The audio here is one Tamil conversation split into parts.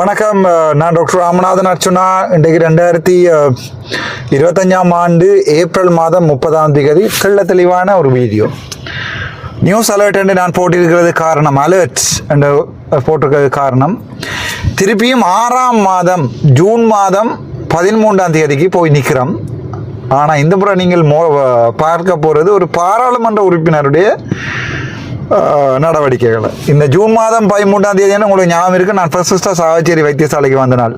வணக்கம். நான் டாக்டர் ராமநாதன் அர்ச்சுனா. இன்றைக்கு ரெண்டாயிரத்தி இருபத்தஞ்சாம் ஆண்டு ஏப்ரல் மாதம் முப்பதாம் தேதி தெள்ள தெளிவான ஒரு வீடியோ. நியூஸ் அலர்ட் என்று நான் போட்டிருக்கிறது காரணம். அலர்ட் என்று போட்டிருக்கிறது காரணம். திருப்பியும் ஆறாம் மாதம் ஜூன் மாதம் பதிமூன்றாம் தேதிக்கு போய் நிற்கிறோம். ஆனால் இந்த முறை நீங்கள் மோ பார்க்க போகிறது ஒரு பாராளுமன்ற உறுப்பினருடைய நடவடிக்கைகளை. இந்த ஜூன் மாதம் பதிமூன்றாம் தேதியான உங்களுக்கு ஞாபகம் இருக்கு? நான் ஃபர்ஸ்ட் சாவச்சேரி வைத்தியசாலைக்கு வந்த நாள்.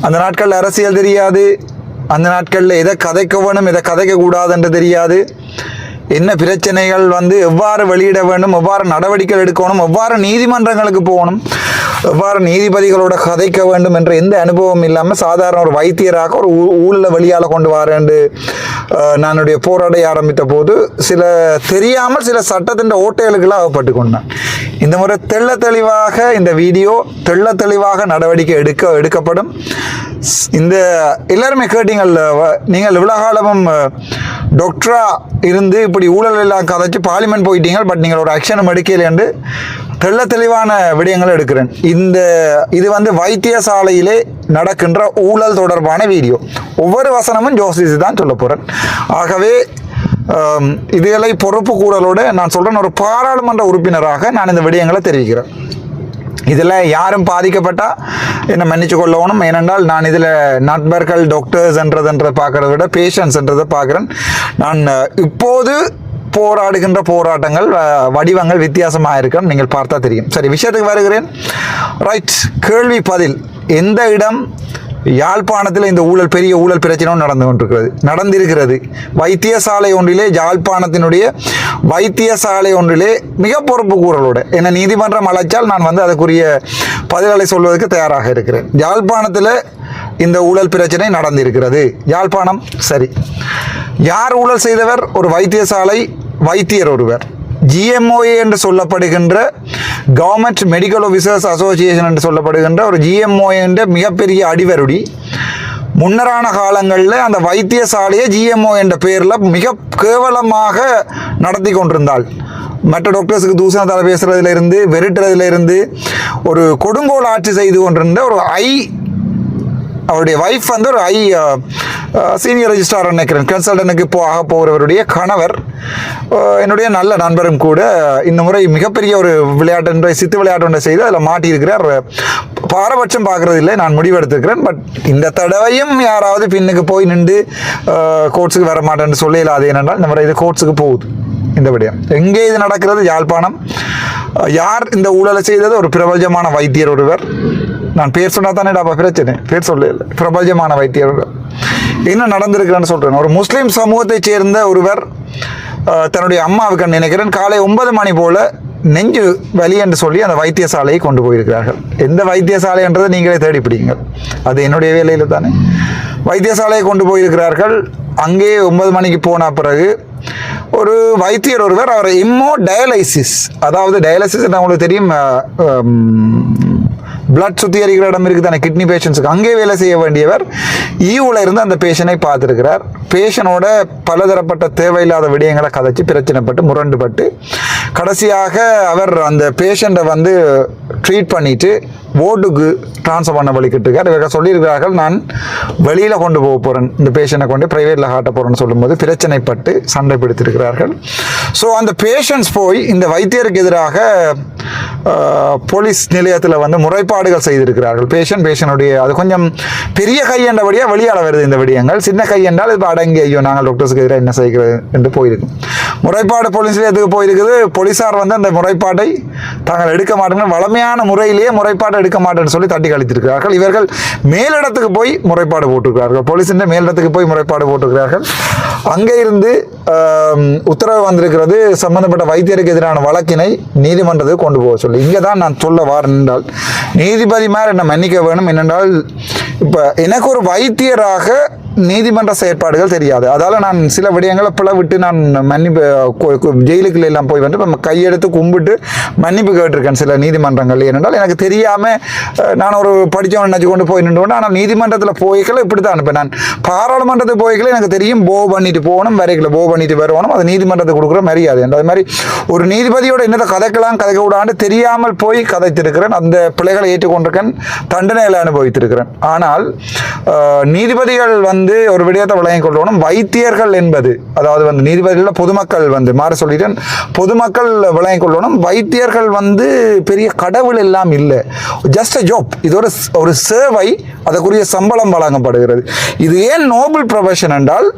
அந்த நாட்களில் அரசியல் தெரியாது. அந்த நாட்களில் எதை கதைக்க வேணும் எதை கதைக்க கூடாதுன்று தெரியாது. என்ன பிரச்சனைகள் வந்து எவ்வாறு வெளியிட வேண்டும் எவ்வாறு நடவடிக்கைகள் எடுக்கணும் எவ்வாறு நீதிமன்றங்களுக்கு போகணும். எவ்வாறு நீதிபதிகளோட கதைக்க வேண்டும் என்ற எந்த அனுபவம் இல்லாமல் சாதாரண ஒரு வைத்தியராக ஒரு ஊழல வழியால் கொண்டு வரேன் நான் என்னுடைய போராட ஆரம்பித்த போது சில தெரியாமல் சில சட்டத்தின் ஓட்டைகளுக்கெல்லாம் அகப்பட்டு கொண்டேன். இந்த முறை தெள்ள தெளிவாக இந்த வீடியோ தெள்ள தெளிவாக நடவடிக்கை எடுக்க எடுக்கப்படும். இந்த எல்லாருமே கேட்டீங்கள் நீங்கள் இவ்வளோ காலமும் டாக்டரா இருந்து இப்படி ஊழல் எல்லாம் கதைச்சு பார்லிமெண்ட் போயிட்டீங்க பட் நீங்கள் ஒரு ஆக்ஷனும் எடுக்கல தெள்ள தெளிவான விடயங்களை எடுக்கிறேன். இந்த இது வந்து வைத்தியசாலையிலே நடக்கின்ற ஊழல் தொடர்பான வீடியோ. ஒவ்வொரு வசனமும் ஜோசிஸ் தான் சொல்ல போகிறேன் ஆகவே இதுகளை பொறுப்பு கூறலோடு நான் சொல்கிறேன் ஒரு பாராளுமன்ற உறுப்பினராக நான் இந்த விடயங்களை தெரிவிக்கிறேன். இதில் யாரும் பாதிக்கப்பட்டால் என்னை மன்னிச்சு கொள்ளவனும் ஏனென்றால் நான் இதில் நண்பர்கள் டாக்டர்ஸ்ன்றதுன்றதை பார்க்கறத விட பேஷண்ட்ஸ்ன்றதை பார்க்குறேன். நான் இப்போது போராடுகின்ற போராட்டங்கள் வடிவங்கள் வித்தியாசமாக இருக்கும் நீங்கள் பார்த்தா தெரியும். சரி விஷயத்துக்கு வருகிறேன். ரைட் கேள்வி பதில். எந்த இடம் யாழ்ப்பாணத்தில் இந்த ஊழல் பெரிய ஊழல் பிரச்சனை நடந்து கொண்டிருக்கிறது நடந்திருக்கிறது. வைத்தியசாலை ஒன்றிலே யாழ்ப்பாணத்தினுடைய வைத்தியசாலை ஒன்றிலே மிக பொறுப்பு கூறலோடு. என்னை நீதிமன்றம் அழைச்சால் நான் வந்து அதுக்குரிய பதில்களை சொல்வதற்கு தயாராக இருக்கிறேன். யாழ்ப்பாணத்தில் இந்த ஊழல் பிரச்சனை நடந்திருக்கிறது. யாழ்ப்பாணம் சரி. யார் ஊழல் செய்தவர்? ஒரு வைத்தியசாலை வைத்தியர் ஒருவர். ஜிஎம்ஓஏ என்று சொல்லப்படுகின்ற கவர்மெண்ட் மெடிக்கல் ஆஃபீஸர்ஸ் அசோசியேஷன் என்று சொல்லப்படுகின்ற ஒரு ஜிஎம்ஓஏ என்ற மிகப்பெரிய அடிவருடி. முன்னரான காலங்களில் அந்த வைத்தியசாலையை ஜிஎம்ஓ என்ற பெயரில் மிக கேவலமாக நடத்தி கொண்டிருந்தாள். மற்ற டாக்டர்ஸுக்கு தூசணத்தால் பேசுறதுல இருந்து ஒரு கொடுங்கோல் ஆட்சி செய்து கொண்டிருந்த ஒரு ஐ அவருடைய வைஃப் வந்து ஒரு ஐ சீனியர் ரெஜிஸ்ட்ரார் நினைக்கிறேன். கன்சல்டனுக்கு இப்போ ஆக போகிறவருடைய கணவர் என்னுடைய நல்ல நண்பரும் கூட இந்த முறை மிகப்பெரிய ஒரு விளையாட்டு ஒன்றை சித்து விளையாட்டு ஒன்றை செய்து அதில் மாட்டியிருக்கிறார். பாரபட்சம் பார்க்கறது இல்லை நான் முடிவெடுத்திருக்கிறேன். பட் இந்த தடவையும் யாராவது பின்னுக்கு போய் நின்று கோர்ட்ஸுக்கு வர மாட்டேன்னு சொல்ல அது ஏனென்றால் இந்த முறை இது கோர்ட்ஸுக்கு போகுது. இந்த விடயம். எங்கே இது நடக்கிறது? யாழ்ப்பாணம். யார் இந்த ஊழலை செய்தது? ஒரு பிரபஞ்சமான வைத்தியர் ஒருவர். நான் பேர் சொன்னால் தானே பிரச்சனை. பேர் சொல்ல இல்லை பிரபஞ்சமான வைத்தியர் ஒருவர். என்ன நடந்திருக்கிறேன்னு சொல்கிறேன் ஒரு முஸ்லீம் சமூகத்தைச் சேர்ந்த ஒருவர் தன்னுடைய அம்மாவுக்கு நினைக்கிறேன் காலை ஒன்பது மணி போல் நெஞ்சு வலி என்று சொல்லி அந்த வைத்தியசாலையை கொண்டு போயிருக்கிறார்கள். எந்த வைத்தியசாலை என்றதை நீங்களே தேடி பிடிங்கள் அது என்னுடைய வேலையில் தானே. வைத்தியசாலையை கொண்டு போயிருக்கிறார்கள். அங்கே ஒன்பது மணிக்கு போன பிறகு ஒரு வைத்தியர் ஒருவர் அவர் இம்மோ டயாலிசிஸ் அதாவது டயாலிசிஸ் உங்களுக்கு தெரியும்? பிளட் சுத்திகரிக்கிற இடம் இருக்குது தானே கிட்னி பேஷண்ட்ஸுக்கு அங்கே வேலை செய்ய வேண்டியவர் ஈவில் இருந்து அந்த பேஷனை பார்த்துருக்கிறார். பேஷனோட பலதரப்பட்ட தேவையில்லாத விடயங்களை கதைச்சு பிரச்சனைப்பட்டு முரண்டுபட்டு கடைசியாக அவர் அந்த பேஷண்ட்டை வந்து ட்ரீட் பண்ணிட்டு போர்டுக்கு ட்ரான்ஸ்ஃபர் பண்ண வழிக்கிட்டு இவர்கள் சொல்லியிருக்கிறார்கள் நான் வெளியில் கொண்டு போக போகிறேன் இந்த பேஷண்ட்டை கொண்டு ப்ரைவேட்டில் காட்ட போகிறேன்னு சொல்லும்போது பிரச்சனைப்பட்டு சண்டை பிடித்திருக்கிறார்கள் ஸோ அந்த பேஷண்ட்ஸ் போய் இந்த வைத்தியருக்கு எதிராக போலீஸ் நிலையத்தில் வந்து முறைப்பாடுகள் செய்திருக்கிறார்கள். பேஷண்ட் பேஷனுடைய அது கொஞ்சம் பெரிய கையண்டபடியாக என்றபடியாக வருது இந்த விடயங்கள். சின்ன கையென்றால் இப்போ அடங்கி ஐயோ நாங்கள் டாக்டர்ஸுக்கு எதிராக என்ன செய்கிறது? என்று போயிருக்கும். முறைப்பாடு போலீஸ் நிலையத்துக்கு போயிருக்குது? போலீஸார் வந்து அந்த முறைப்பாட்டை தாங்கள் எடுக்க மாட்டேங்க வளமையான முறையிலேயே முறைப்பாடு எடுக்க மாட்டேன்னு சொல்லி தட்டி கழித்திருக்கிறார்கள். இவர்கள் மேலிடத்துக்கு போய் முறைப்பாடு போட்டிருக்கிறார்கள். போலீஸின் மேலிடத்துக்கு போய் முறைப்பாடு போட்டிருக்கிறார்கள். அங்கே இருந்து உத்தரவு வந்திருக்கிறது சம்பந்தப்பட்ட வைத்தியருக்கு எதிரான வழக்கினை நீதிமன்றத்துக்கு கொண்டு போக சொல்லி. இங்கே தான் நான் சொல்ல வாரேன் என்றால் நீதிபதிமார் என்னை மன்னிக்க வேணும்? என்னென்றால் இப்போ எனக்கு ஒரு வைத்தியராக நீதிமன்ற செயற்பாடுகள் தெரியாது. அதால நான் சில விடயங்களை பிளவிட்டு நான் மன்னிப்பு ஜெயிலுக்குள்ள எல்லாம் போய் வந்து நம்ம கையெடுத்து கும்பிட்டு மன்னிப்பு கேட்டிருக்கேன் சில நீதிமன்றங்கள் ஏனென்றால் எனக்கு தெரியாம நான் ஒரு படித்தவன் நினச்சி கொண்டு போய் நின்று ஆனால் நீதிமன்றத்தில் போய்க்கல இப்படி தான் இப்போ நான் பாராளுமன்றத்துக்கு போய்க்கல எனக்கு தெரியும் போ பண்ணிட்டு போகணும் வரைக்கல போ பண்ணிட்டு வரணும் அது நீதிமன்றத்துக்கு கொடுக்குற மரியாதை. அது மாதிரி ஒரு நீதிபதியோட என்னத்தை கதைக்கலாம் கதைக்க விடாண்டு தெரியாமல் போய் கதைத்திருக்கிறேன் அந்த பிள்ளைகளை ஏற்றுக்கொண்டிருக்கேன் தண்டனைகளை அனுபவித்திருக்கிறேன். ஆனால் நீதிபதிகள் வந்து ஒரு விடயத்தை விளங்கிக் கொள்ளணும். வைத்தியர்கள் என்பது அதாவது வந்து நீதிபதிகளில் பொதுமக்கள் வந்து மாற சொல்லிட்டேன். பொதுமக்கள் விளங்கிக் கொள்ளணும். வைத்தியர்கள் வந்து பெரிய கடவுள் எல்லாம் இல்லை. ஜஸ்ட் அ ஜாப் இது ஒரு ஒரு சேவை அதற்குரிய சம்பளம் வழங்கப்படுகிறது. இது ஏன் நோபல் ப்ரொஃபஷன் என்றால்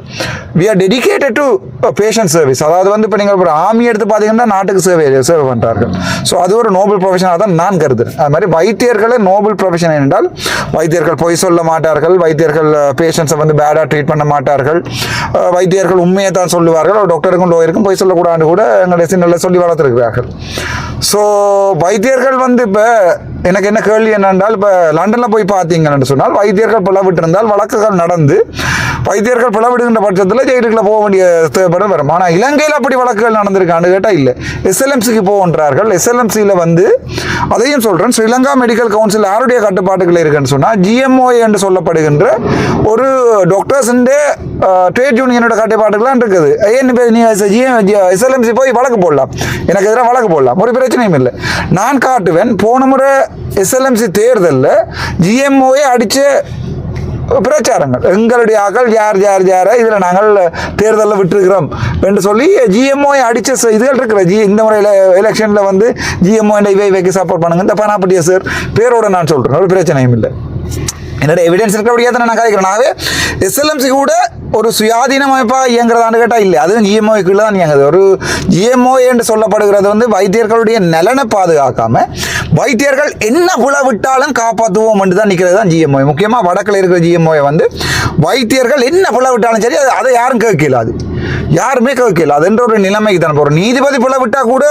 we are dedicated to patient service அதாவது வந்து இப்போ நீங்கள் ஒரு ஆர்மி எடுத்து பார்த்தீங்கன்னா நாட்டுக்கு சேவை சேவை பண்ணுறார்கள் ஸோ அது ஒரு நோபல் ப்ரொஃபஷனாக தான் நான் கருதுறேன். அது மாதிரி வைத்தியர்களே நோபல் ப்ரொஃபஷன் என்றால் வைத்தியர்கள் பொய் சொல்ல மாட்டார்கள். வைத்தியர்கள் பேஷண்ட்ஸை வந்து பேடாக ட்ரீட் பண்ண மாட்டார்கள். வைத்தியர்கள் உண்மையை தான் சொல்லுவார்கள். டாக்டருக்கும் லோயருக்கும் போய் சொல்லக்கூடாதுன்னு கூட எங்களுடைய சின்னல சொல்லி வளர்த்துருக்கிறார்கள். ஸோ வைத்தியர்கள் வந்து இப்போ எனக்கு என்ன கேள்வி என்னென்றால் இப்போ லண்டனில் போய் பார்த்தீங்கன்னு சொன்னால் வைத்தியர்கள் பிளவிட்டிருந்தால் வழக்குகள் நடந்து வைத்தியர்கள் பிளவிடுகின்ற பட்சத்தில் ஜெயிலுக்குள்ள போக வேண்டிய தேவைப்படம். வரும். ஆனால் இலங்கையில் அப்படி வழக்குகள் நடந்திருக்கான்னு கேட்டால் இல்லை. எஸ்எல்எம்சிக்கு போகின்றார்கள். எஸ்எல்எம்சியில் வந்து அதையும் சொல்கிறேன் ஸ்ரீலங்கா மெடிக்கல் கவுன்சில் யாருடைய கட்டுப்பாட்டுகள் இருக்குன்னு சொன்னால் ஜிஎம்ஓ என்று சொல்லப்படுகின்ற ஒரு டாக்டர்ஸ் ட்ரேட் யூனியனோட கட்டுப்பாட்டுகள்லாம் இருக்குது. ஏன் நீ எஸ்எல்எம்சி போய் வழக்கு போடலாம். எனக்கு எதிராக வழக்கு போடலாம். ஒரு பிரச்சனையும் இல்லை. நான் காட்டுவேன். போன முறை எஸ்எல்எம்சி தேர்தலில் ஜிஎம்ஓயை அடித்த பிரச்சாரங்கள். எங்களுடைய ஆக்கள் யார் யார் யார இதில் நாங்கள் தேர்தலில் விட்டுருக்கிறோம் என்று சொல்லி ஜிஎம்ஓ அடித்த ச- இதுகள் இருக்கிற ஜி இந்த முறையில் எலெக்ஷனில் வந்து ஜிஎம்ஓ இவை வைக்க சப்போர்ட் பண்ணுங்க. இந்த பனாப்பட்டிய சார் பேரோட நான் சொல்கிறேன் ஒரு பிரச்சனையும் இல்லை. என்னோட எவிடன்ஸ் இருக்கிறபடியாக தான் நான் கதைக்கிறேன் ஆகவே எஸ்எல்எம்சி கூட ஒரு சுயாதீன அமைப்பாக இயங்குறதான்னு கேட்டால் இல்லை. அதுவும் ஜிஎம்ஓக்குள்ள தான் இயங்குது. ஒரு ஜிஎம்ஓ என்று சொல்லப்படுகிறது வந்து வைத்தியர்களுடைய நலனை பாதுகாக்காம வைத்தியர்கள் என்ன புல விட்டாலும் காப்பாற்றுவோம் என்று தான் நிற்கிறது தான் ஜிஎம்ஓ முக்கியமாக வடக்கில் இருக்கிற ஜிஎம்ஓயை வந்து வைத்தியர்கள் என்ன புல விட்டாலும் சரி அது- அதை யாரும் கேட்கலாது யாருமே கேட்கல அதுன்ற ஒரு நிலைமைக்கு தான் போகிறோம் நீதிபதி புல விட்டால் கூட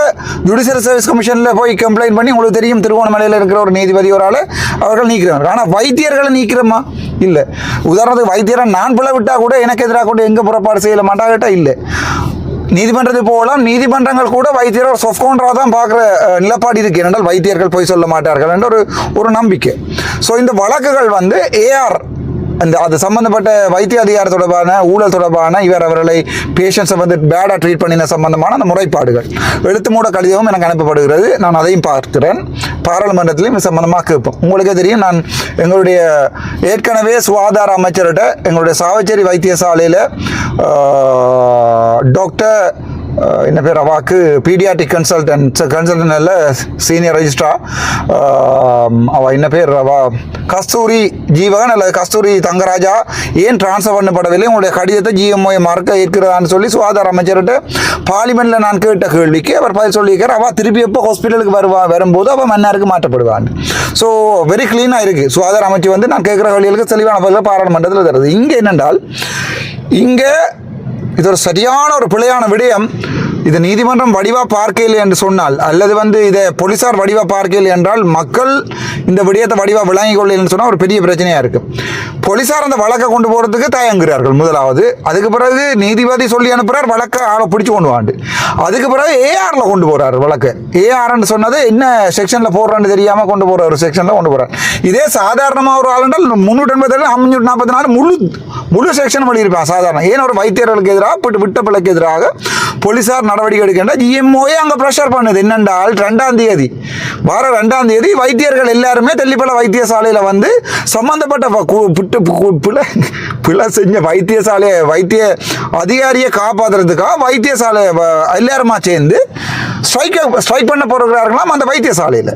ஜுடிஷியல் சர்வீஸ் கமிஷனில் போய் கம்ப்ளைண்ட் பண்ணி உங்களுக்கு தெரியும் திருவோணமலையில் இருக்கிற ஒரு நீதிபதி ஒரு ஆள் அவர்கள் நீக்கிறாங்க ஆனால் வைத்தியர்களை நீக்கிறோமா? இல்லை. உதாரணத்துக்கு வைத்தியரை நான் புல விட்டால் கூட எனக்கு எதிராக கூட எங்கே புறப்பாடு செய்யல மாட்டாகட்டா இல்லை. நீதிமன்றத்தை போகலாம் நீதிமன்றங்கள் கூட வைத்தியர் ஒரு தான் பார்க்குற நிலப்பாடு இருக்கு. என்றால் வைத்தியர்கள் போய் சொல்ல மாட்டார்கள் என்ற ஒரு ஒரு நம்பிக்கை. ஸோ இந்த வழக்குகள் வந்து ஏஆர் அந்த அது சம்பந்தப்பட்ட வைத்திய அதிகார தொடர்பான ஊழல் தொடர்பான இவர் அவர்களை பேஷண்ட்ஸை வந்து பேடாக ட்ரீட் பண்ணின சம்பந்தமான அந்த முறைப்பாடுகள். எழுத்து மூட கடிதமும் எனக்கு அனுப்பப்படுகிறது. நான் அதையும் பார்க்கிறேன். பாராளுமன்றத்திலையும் இது சம்பந்தமாக கேட்போம். உங்களுக்கே தெரியும் நான் எங்களுடைய ஏற்கனவே சுகாதார அமைச்சர்கிட்ட எங்களுடைய சாவச்சேரி வைத்தியசாலையில் டாக்டர் என்ன பேர்? அவாக்கு பீடியாட்டிக் கன்சல்டன்ட் கன்சல்டன்ட் அல்ல சீனியர் ரெஜிஸ்ட்ரா அவ என்ன பேர்? அவா கஸ்தூரி ஜீவகன் அல்லது கஸ்தூரி தங்கராஜா. ஏன் ட்ரான்ஸ்ஃபர் பண்ணப்படவில்லை? உங்களுடைய கடிதத்தை ஜிஎம்ஓ மறக்க இருக்கிறதான்னு சொல்லி சுகாதார அமைச்சர்கிட்ட பார்லிமெண்ட்டில் நான் கேட்ட கேள்விக்கு அவர் பதில் சொல்லியிருக்கார். அவள் திருப்பி எப்போ ஹாஸ்பிட்டலுக்கு வருவா வரும்போது அவள் மன்னாருக்கு மாற்றப்படுவான். ஸோ வெரி க்ளீனாக இருக்குது சுகாதார அமைச்சு வந்து நான் கேட்குற கேள்விகளுக்கு தெளிவான பதில் பாராளுமன்றத்தில் தருது. இங்கே என்னென்றால் இங்கே இது ஒரு சரியான ஒரு பிழையான விடயம். இது நீதிமன்றம் வடிவா பார்க்கல என்று சொன்னால் அல்லது வந்து இதை போலீசார் வடிவா பார்க்கல என்றால் மக்கள் இந்த விடயத்தை வடிவா விளங்கிக் கொள்ளலன்னு சொன்னால் ஒரு பெரிய பிரச்சனையாக இருக்கு. போலீசார் அந்த வழக்கை கொண்டு போகிறதுக்கு தயங்குகிறார்கள் முதலாவது. அதுக்கு பிறகு நீதிபதி சொல்லி அனுப்புறார் வழக்கை ஆளை பிடிச்சு கொண்டு வாண்டு அதுக்கு பிறகு ஏஆரில் கொண்டு போகிறார் வழக்கு. ஏஆர்னு சொன்னது என்ன செக்ஷனில் போடுறான்னு தெரியாமல் கொண்டு போகிற ஒரு செக்ஷனில் கொண்டு போகிறார் இதே சாதாரணமாக ஒரு ஆள் என்றால் முந்நூற்றி எண்பத்தேழு அஞ்சூற்றி நாற்பத்தி நாலு முழு முழு செக்ஷன் பண்ணியிருப்பான் சாதாரண. ஏன் ஒரு வைத்தியர்களுக்கு எதிராக விட்டு விட்ட பிள்ளைக்கு எதிராக போலீசார் நடவடிக்கை எடுக்கின்ற ஜிஎம்ஓயே அங்கே ப்ரெஷர் பண்ணுது. என்னென்றால் ரெண்டாம் தேதி வார ரெண்டாம் தேதி வைத்தியர்கள் எல்லாருமே தெல்லிப்பள வைத்தியசாலையில் வந்து சம்மந்தப்பட்ட புட்டு கு- பிட்டு கு- செஞ்ச வைத்தியசாலையை வைத்திய அதிகாரியை காப்பாற்றுறதுக்காக வைத்தியசாலையை வ- எல்லாருமா சேர்ந்து ஸ்ட்ரைக் ஸ்ட்ரைக் பண்ண போகிறார்களாம் அந்த வைத்தியசாலையில்.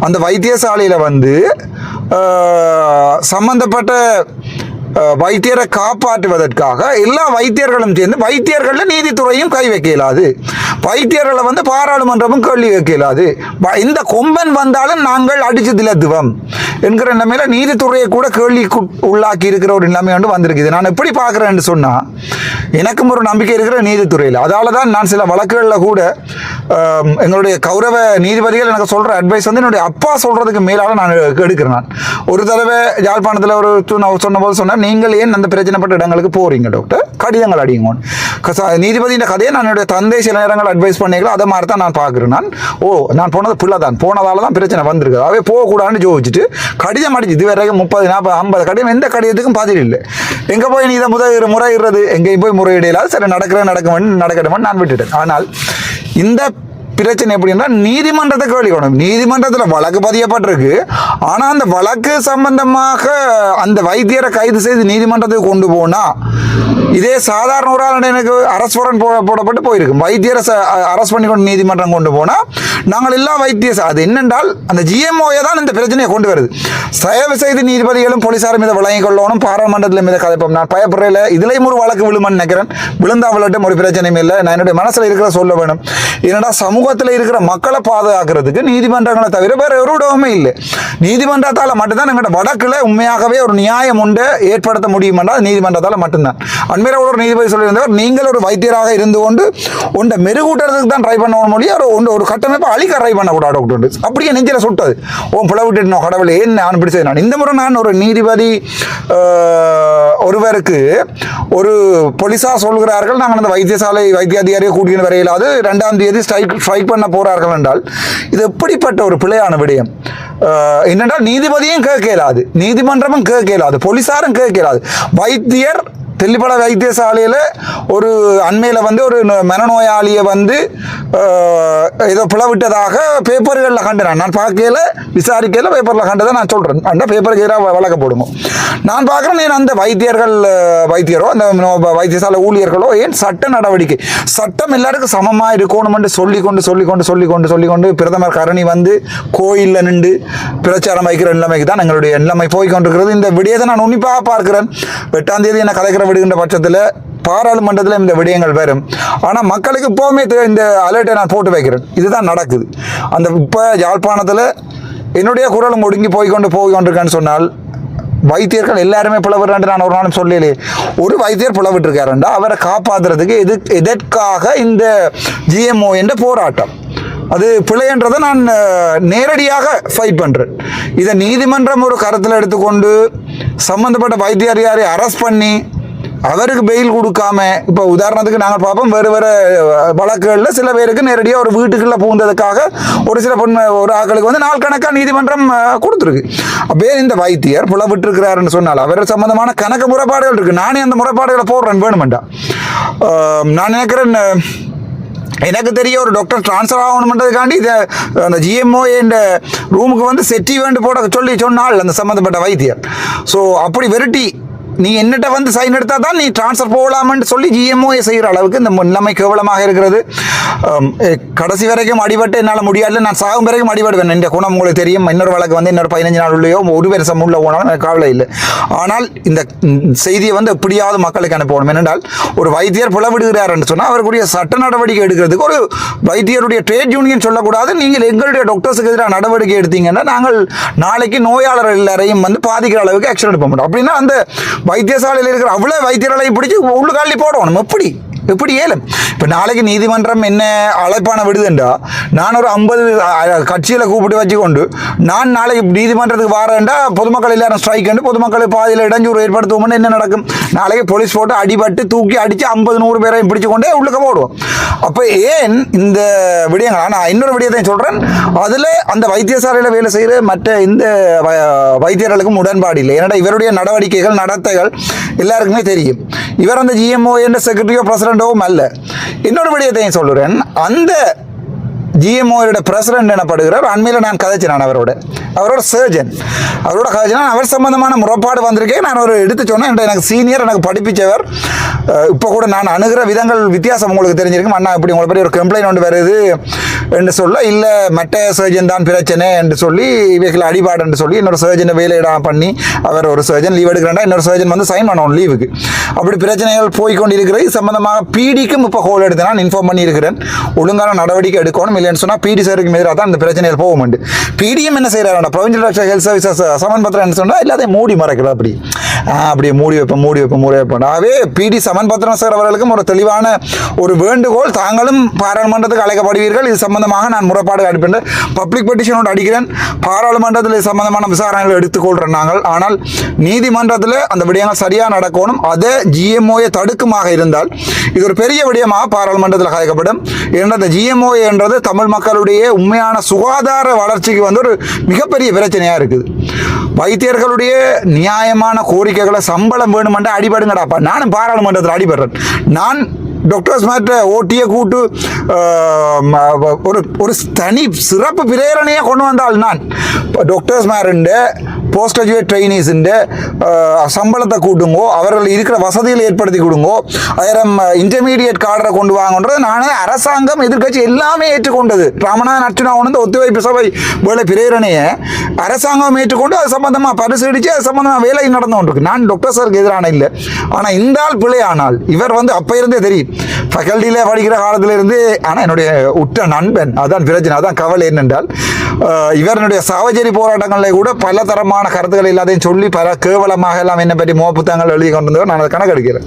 அந்த வைத்தியசாலையில் வந்து சம்மந்தப்பட்ட வைத்தியரை காப்பாற்றுவதற்காக எல்லா வைத்தியர்களும் சேர்ந்து வைத்தியர்களில் நீதித்துறையும் கை வைக்க இயலாது வைத்தியர்களை வந்து பாராளுமன்றமும் கேள்வி வைக்க வ- இந்த கொம்பன் வந்தாலும் நாங்கள் அடிச்சு திலத்துவம் என்கிற நிலைமையில நீதித்துறையை கூட கேள்விக்கு உள்ளாக்கி இருக்கிற ஒரு நிலைமை வந்து வந்திருக்குது. நான் எப்படி பார்க்குறேன்னு சொன்னால் எனக்கும் ஒரு நம்பிக்கை இருக்கிற நீதித்துறையில். அதால தான் நான் சில வழக்குகளில் கூட எங்களுடைய கௌரவ நீதிபதிகள் எனக்கு சொல்கிற அட்வைஸ் வந்து என்னுடைய அப்பா சொல்கிறதுக்கு மேலாக நான் எடுக்கிறேன் நான். ஒரு தடவை யாழ்ப்பாணத்தில் ஒரு சொன்ன போது சொன்னேன் நீங்கள் ஏன் அந்த பிரச்சனைப்பட்ட இடங்களுக்கு போறீங்க டாக்டர் கடிதங்கள் அடியுங்க நீதிபதியின் கதையை நான் என்னுடைய தந்தை சில நேரங்கள் அட்வைஸ் பண்ணீங்களோ அதை மாதிரி தான் நான் பார்க்குறேன். நான் ஓ நான் போனது பிள்ளை தான். போனதால தான் பிரச்சனை வந்திருக்கு. அவே போகக்கூடாதுன்னு ஜோதிச்சுட்டு கடிதம் அடிச்சு இது வரைக்கும் முப்பது நாற்பது ஐம்பது கடிதம் எந்த கடிதத்துக்கும் பதில் இல்லை. எங்கே போய் நீ இதை முதல் முறையிடுறது? எங்கேயும் போய் முறையிடையில சரி நடக்கிற நடக்க நடக்கட்டும்னு நான் விட்டுட்டேன். ஆனால் இந்த பிரச்சனை எப்படின்னா நீதிமன்றத்தை கேள்விக்கணும் நீதிமன்றத்தில் வழக்கு பதியப்பட்டிருக்கு. ஆனால் அந்த வழக்கு சம்பந்தமாக அந்த வைத்தியரை கைது செய்து நீதிமன்றத்துக்கு கொண்டு போனால் இதே சாதாரண ஒரு ஆள் எனக்கு அரசு போ போட போடப்பட்டு போயிருக்கு. வைத்தியரை அரஸ்ட் பண்ணி கொண்டு நீதிமன்றம் கொண்டு போனால் நாங்கள் எல்லா வைத்திய அது என்னென்றால் அந்த ஜிஎம்ஓயை தான் இந்த பிரச்சனையை கொண்டு வருது. தயவு செய்து நீதிபதிகளும் போலீசாரும் மீது வழங்கிக் கொள்ளணும். பாராளுமன்றத்தில் மீது கதைப்போம். நான் பயப்படுறையில் இதுலேயும் ஒரு வழக்கு விழுமன்னு நினைக்கிறேன். விழுந்தா விழட்டும் ஒரு பிரச்சனையும் இல்லை. நான் என்னுடைய மனசில் இருக்கிற சொல்ல வேணும். என்னடா சமூகத்தில் இருக்கிற மக்களை பாதுகாக்கிறதுக்கு நீதிமன்றங்களை தவிர வேற ஒரு இடமுமே இல்லை. நீதிமன்றத்தால் மட்டும்தான் எங்கள்கிட்ட வடக்கில் உண்மையாகவே ஒரு நியாயம் உண்டு ஏற்படுத்த முடியும் என்றால் நீதிமன்றத்தால் மட்டும்தான். அண்மையில் ஒரு நீதிபதி சொல்லியிருந்தவர் நீங்கள் ஒரு வைத்தியராக இருந்து கொண்டு உண்டை மெருகூட்டுறதுக்கு தான் ட்ரை பண்ண மொழி ஒரு ஒன்று ஒரு கட்டமைப்பை அழிக்க ட்ரை பண்ணக்கூடாது உண்டு அப்படியே நெஞ்சில் சுட்டது. ஓ பிளவிட்டு கடவுளை ஏன் நான் பிடிச்சது நான்? இந்த முறை நான் ஒரு நீதிபதி ஒருவருக்கு ஒரு போலீஸாக சொல்கிறார்கள். நாங்கள் அந்த வைத்தியசாலை வைத்திய அதிகாரியை கூட்டின்னு வரையிலாது ரெண்டாம் தேதி ஸ்ட்ரைக் ஃபைட் பண்ண போறார்கள் என்றால் இது எப்படிப்பட்ட ஒரு பிழையான விடயம்? என்னென்றால் நீதிபதியும் கேட்க இயலாது. நீதிமன்றமும் கேட்க இயலாது. போலீஸாரும் கேட்க இயலாது. வைத்தியர் தெல்லிப்பட வைத்தியசாலையில் ஒரு அண்மையில் வந்து ஒரு மனநோயாளியை வந்து ஏதோ பிளவிட்டதாக பேப்பர்களில் கண்டுறேன் நான் பார்க்கையில் விசாரிக்கையில் பேப்பரில் கண்டதை நான் சொல்கிறேன் அந்த பேப்பருக்கு எதிராக வழக்க போடுங்க. நான் பார்க்குறேன் ஏன் அந்த வைத்தியர்கள் வைத்தியரோ அந்த வைத்தியசாலை ஊழியர்களோ ஏன் சட்ட நடவடிக்கை சட்டம் எல்லாருக்கும் சமமாக இருக்கணும்னு சொல்லிக்கொண்டு கொண்டு சொல்லிக்கொண்டு சொல்லிக்கொண்டு பிரதமர் கரணி வந்து கோயிலில் நின்று பிரச்சாரம் வைக்கிற நிலைமைக்கு தான் எங்களுடைய நிலைமை போய்கொண்டிருக்கிறது இந்த விடியதை நான் உன்னிப்பாக பார்க்கிறேன். எட்டாம் தேதி என்னை கலைக்கிற விடுகின்ற பட்சத்தில் பாராளுமன்றத்தில் இந்த விடயங்கள் வரும். ஆனால் மக்களுக்கு இப்போவுமே இந்த அலர்ட்டை நான் போட்டு வைக்கிறேன். இதுதான் நடக்குது. அந்த இப்போ யாழ்ப்பாணத்தில் என்னுடைய குரலும் ஒடுங்கி போய் கொண்டு போய் கொண்டிருக்கேன்னு சொன்னால் வைத்தியர்கள் எல்லாருமே பிளவுறாண்டு நான் ஒரு நாளும் சொல்லலையே ஒரு வைத்தியர் பிளவிட்டுருக்காருண்டா அவரை காப்பாத்துறதுக்கு எது எதற்காக இந்த ஜிஎம்ஓ என்ற போராட்டம்? அது பிழைன்றதை நான் நேரடியாக ஃபைட் பண்ணுறேன் இதை நீதிமன்றம் ஒரு கருத்தில் எடுத்துக்கொண்டு சம்மந்தப்பட்ட வைத்தியாரியாரை அரெஸ்ட் பண்ணி அவருக்கு பெயில் கொடுக்காம இப்போ உதாரணத்துக்கு நாங்கள் பார்ப்போம் வேறு வேறு வழக்குகளில் சில பேருக்கு நேரடியாக ஒரு வீட்டுக்குள்ளே பூந்ததுக்காக ஒரு சில பொண்ணு ஒரு ஆட்களுக்கு வந்து நாள் கணக்காக நீதிமன்றம் கொடுத்துருக்கு. அப்போ இந்த வைத்தியர் புலவிட்டிருக்கிறாருன்னு சொன்னால் அவர் சம்பந்தமான கணக்கு முறைப்பாடுகள் இருக்குது நானே அந்த முறைப்பாடுகளை போடுறேன் வேணுமெண்டா. நான் நினைக்கிறேன் எனக்கு தெரிய ஒரு டாக்டர் ட்ரான்ஸ்ஃபர் ஆகணுன்றதுக்காண்டி இதை அந்த ஜிஎம்ஓ என்ற ரூமுக்கு வந்து செட்டி வேண்டு போட சொல்லி சொன்னால் அந்த சம்மந்தப்பட்ட வைத்தியர். ஸோ அப்படி வெரைட்டி நீ என்னட்ட வந்து சைன் எடுத்தால் தான் நீ ட்ரான்ஸ்ஃபர் போகலாம்னு சொல்லி ஜிஎம்ஓஏ செய்கிற அளவுக்கு இந்த நிலைமை கேவலமாக இருக்கிறது. கடைசி வரைக்கும் அடிபட்டு என்னால் முடியாது நான் சாகும் வரைக்கும் அடிபடுவேன். இந்த குணம் உங்களுக்கு தெரியும். இன்னொரு வழக்கு வந்து இன்னொரு பதினஞ்சு நாள் உள்ளேயோ ஒரு வருஷம் உள்ள போனாலும் எனக்கு கவலை இல்லை. ஆனால் இந்த செய்தியை வந்து எப்படியாவது மக்களுக்கு அனுப்பணும். என்னென்றால் ஒரு வைத்தியர் புலவிடுகிறார் என்று சொன்னால் அவருக்குரிய சட்ட நடவடிக்கை எடுக்கிறதுக்கு ஒரு வைத்தியருடைய ட்ரேட் யூனியன் சொல்லக்கூடாது. நீங்கள் எங்களுடைய டாக்டர்ஸுக்கு எதிராக நடவடிக்கை எடுத்தீங்கன்னா நாங்கள் நாளைக்கு நோயாளர் எல்லாரையும் வந்து பாதிக்கிற அளவுக்கு ஆக்ஷன் எடுப்ப மாட்டோம் அப்படின்னா அந்த வைத்தியசாலையில் இருக்கிற அவ்வளோ வைத்தியர்களையும் பிடிச்சி உள்ளுக்காலி போடணும். எப்படி? எப்படி ஏலம்? இப்போ நாளைக்கு நீதிமன்றம் என்ன அழைப்பான விடுதுண்டா? நான் ஒரு ஐம்பது கட்சியில் கூப்பிட்டு வச்சுக்கொண்டு நான் நாளைக்கு நீதிமன்றத்துக்கு வரேன்டா பொதுமக்கள் எல்லாரும் ஸ்ட்ரைக் கண்டு பொதுமக்கள் பாதியில் இடைஞ்சூறு ஏற்படுத்துவோம்னு என்ன நடக்கும்? நாளைக்கு போலீஸ் போட்டு அடிபட்டு தூக்கி அடித்து ஐம்பது நூறு பேரையும் பிடிச்சு கொண்டே உள்ளுக்க போடுவோம். அப்போ ஏன் இந்த விடயங்கள்? நான் இன்னொரு விடயத்தையும் சொல்கிறேன் அதில் அந்த வைத்தியசாலையில் வேலை செய்கிற மற்ற இந்த வைத்தியர்களுக்கும் உடன்பாடு இல்லை. ஏன்னா இவருடைய நடவடிக்கைகள் நடத்தைகள் எல்லாருக்குமே தெரியும். இவர் அந்த ஜிஎம்ஓ என்ற செக்ரட்டரியோ பிரசிடண்டோவும் அல்ல. இன்னொரு விடயத்தையும் சொல்கிறேன் அந்த ஜிஎம்ஓயோட பிரசிடென்ட் எனப்படுகிறார் அண்மையில் நான் கதைச்சேன் நான் அவரோட. அவரோட சர்ஜன் அவரோட கதைச்சினா அவர் சம்மந்தமான முறைப்பாடு வந்திருக்கேன் நான் ஒரு எடுத்து சொன்னேன். என்கிட்ட எனக்கு சீனியர் எனக்கு படிப்பிச்சவர். இப்போ கூட நான் அணுகிற விதங்கள் வித்தியாசம் உங்களுக்கு தெரிஞ்சிருக்கும். அண்ணா இப்படி உங்களை பற்றி ஒரு கம்ப்ளைண்ட் ஒன்று வருது என்று சொல்ல இல்லை மற்ற சர்ஜன் தான் பிரச்சனை என்று சொல்லி இவைகள் அடிபாடு என்று சொல்லி இன்னொரு சர்ஜனை வேலையிடா பண்ணி அவர் ஒரு சர்ஜன் லீவ் எடுக்கிறேன்டா. இன்னொரு சர்ஜன் வந்து சைன் பண்ணணும் லீவுக்கு அப்படி பிரச்சனைகள் போய் கொண்டிருக்கிறது. சம்மந்தமாக பிடிக்கும் இப்போ ஹோல் எடுத்து நான் இன்ஃபார்ம் பண்ணியிருக்கிறேன். ஒழுங்கான நடவடிக்கை எடுக்கணும். இல்லைன்னு சொன்னால் பிடி சாருக்கு எதிராக தான் இந்த பிரச்சனையில் போக முடியும் பிடிஎம் என்ன செய்கிறாங்க provincial doctor health services Saman பத்திரம் என்ன சொன்னால் எல்லாத்தையும் மூடி மறைக்கிறது அப்படி. அப்படியே மூடி வைப்போம் மூடி வைப்போம் மூடி வைப்பேன் ஆகவே பிடி சமன் பத்திரம் சார் அவர்களுக்கும் ஒரு தெளிவான ஒரு வேண்டுகோள் தாங்களும் பாராளுமன்றத்துக்கு அழைக்கப்படுவீர்கள். இது சம்பந்தமாக நான் முறைப்பாடு அடிப்பேன் பப்ளிக் பெட்டிஷனோடு அடிக்கிறேன். பாராளுமன்றத்தில் இது சம்பந்தமான விசாரணைகள் எடுத்துக்கொள்கிறோம் நாங்கள். ஆனால் நீதிமன்றத்தில் அந்த விடயங்கள் சரியாக நடக்கணும். அதை ஜிஎம்ஓயை தடுக்குமாக இருந்தால் இது ஒரு பெரிய விடயமாக பாராளுமன்றத்தில் கலைக்கப்படும் ஏன்னா அந்த ஜிஎம்ஓ என்றது தமிழ் மக்களுடைய உண்மையான சுகாதார வளர்ச்சிக்கு வந்து ஒரு மிகப்பெரிய பிரச்சனையாக இருக்குது. வைத்தியர்களுடைய நியாயமான கோரிக்கைகளை சம்பளம் வேணுமென்ற அடிபடுங்கடாப்பா. நானும் பாராளுமன்றத்தில் அடிபடுறேன். நான் டாக்டர்ஸ் மாற்ற ஓட்டிய கூட்டு ஒரு ஒரு தனி சிறப்பு பிரேரணையை கொண்டு வந்தால் நான். டாக்டர்ஸ் மாருண்ட போஸ்ட் கிராஜுவேட் ட்ரைனீஸுண்ட சம்பளத்தை கூட்டுங்கோ அவர்கள் இருக்கிற வசதிகளை ஏற்படுத்தி கொடுங்கோ ஆயிரம் இன்டர்மீடியட் கார்டரை கொண்டு வாங்கன்றது நானே அரசாங்கம் எதிர்க்கட்சி எல்லாமே ஏற்றுக்கொண்டது. ராமநாத அர்ச்சுனா உணர்ந்து ஒத்துழைப்பு சபை வேலை பிரேரணையை அரசாங்கம் ஏற்றுக்கொண்டு அது சம்பந்தமாக பரிசீலித்து அது சம்பந்தமாக வேலை நடந்து கொண்டிருக்கு. நான் டாக்டர் சாருக்கு எதிரான இல்லை. ஆனால் இந்த ஆள் ஆனால் இவர் வந்து அப்போ இருந்தே தெரியும். ஃபேக்கல்ட்டியில் படிக்கிற காலத்திலிருந்து ஆனால் என்னுடைய உற்ற நண்பன் அதான் பிரச்சனை அதான் கவலை என்னென்றால் இவரனுடைய சகோஜரி போராட்டங்களில் கூட பல தரமான கருத்துக்கள் எல்லாத்தையும் சொல்லி பல கேவலமாக எல்லாம் என்னை பற்றி மோப்புத்தங்கள் எழுதி கொண்டிருந்தவர் நான் அதை கணக்கெடுக்கிறேன்.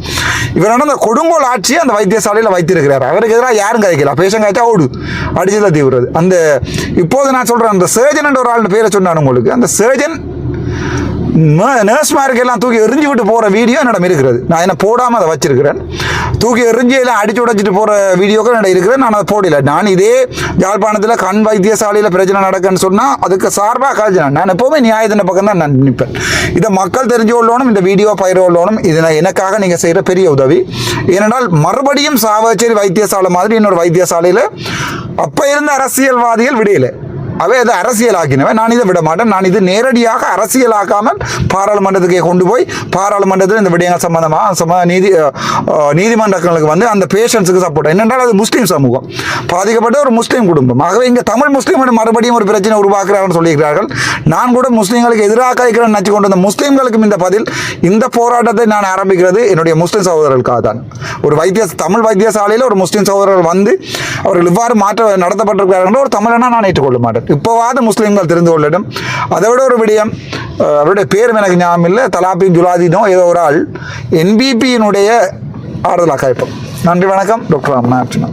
இவர் அந்த கொடுங்கோல் ஆட்சியை அந்த வைத்தியசாலையில் வைத்திருக்கிறார். அவருக்கு எதிராக யாரும் கதைக்கல பேஷன் காய்ச்சா ஓடு. அடிச்சதில் தீவிரது அந்த இப்போது நான் சொல்கிறேன் அந்த சர்ஜன் ஒரு ஆள் பேரை சொன்னான் உங்களுக்கு. அந்த சர்ஜன் நர்ஸ்மார்க்கெல்லாம் தூக்கி எரிஞ்சு விட்டு போகிற வீடியோ என்னிடம் இருக்கிறது. நான் என்ன போடாமல் அதை வச்சிருக்கிறேன். தூக்கி எரிஞ்சு எல்லாம் அடிச்சு உடைச்சிட்டு போகிற வீடியோக்கள் என்னிடம் இருக்கிறது. நான் அதை போடல. நான் இதே யாழ்ப்பாணத்தில் கண் வைத்தியசாலையில் பிரச்சனை நடக்குன்னு சொன்னால் அதுக்கு சார்பாக காய்ச்சினேன் நான் எப்போவுமே நியாயத்தின பக்கம் தான் நான் நிற்பேன். இதை மக்கள் தெரிஞ்சு கொள்ளணும் இந்த வீடியோ பயிர் கொள்ளணும் இது நான் எனக்காக நீங்கள் செய்கிற பெரிய உதவி. ஏனென்றால் மறுபடியும் சாவச்சேரி வைத்தியசாலை மாதிரி இன்னொரு வைத்தியசாலையில் அப்போ இருந்த அரசியல்வாதிகள் விடையில. அவை அதை அரசியலாக்கினவன் நான் இதை விட மாட்டேன். நான் இது நேரடியாக அரசியலாக்காமல் பாராளுமன்றத்துக்கே கொண்டு போய் பாராளுமன்றத்தில் இந்த விடயங்கள் சம்பந்தமாக சம நீதி நீதிமன்றங்களுக்கு வந்து அந்த பேஷண்ட்ஸுக்கு சப்போர்ட் என்னென்றால் அது முஸ்லீம் சமூகம். பாதிக்கப்பட்ட ஒரு முஸ்லீம் குடும்பம். ஆகவே இங்கே தமிழ் முஸ்லீம் மறுபடியும் ஒரு பிரச்சனை உருவாக்குறாங்கன்னு சொல்லியிருக்கிறார்கள். நான் கூட முஸ்லீம்களுக்கு எதிராக இருக்கிறேன் நினச்சி கொண்டு வந்த முஸ்லீம்களுக்கும் இந்த பதில் இந்த போராட்டத்தை நான் ஆரம்பிக்கிறது என்னுடைய முஸ்லீம் சகோதரர்களுக்காக தான். ஒரு வைத்திய தமிழ் வைத்தியசாலையில் ஒரு முஸ்லீம் சகோதரர்கள் வந்து அவர்கள் இவ்வாறு மாற்ற நடத்தப்பட்டிருக்கிறார்கள் ஒரு தமிழனா நான் ஏற்றுக்கொள்ள மாட்டேன். இப்போவாது முஸ்லீம்கள் தெரிந்து கொள்ளட்டும் அதை விட ஒரு விடயம் அவருடைய பேரும் எனக்கு ஞாபகம் இல்லை. தலாபின் ஜுலாதீனோ ஏதோ ஒரு ஆள் என்பிபியினுடைய ஆறுதலாக இப்போ. நன்றி வணக்கம். டாக்டர் அம்மா அர்ச்சனா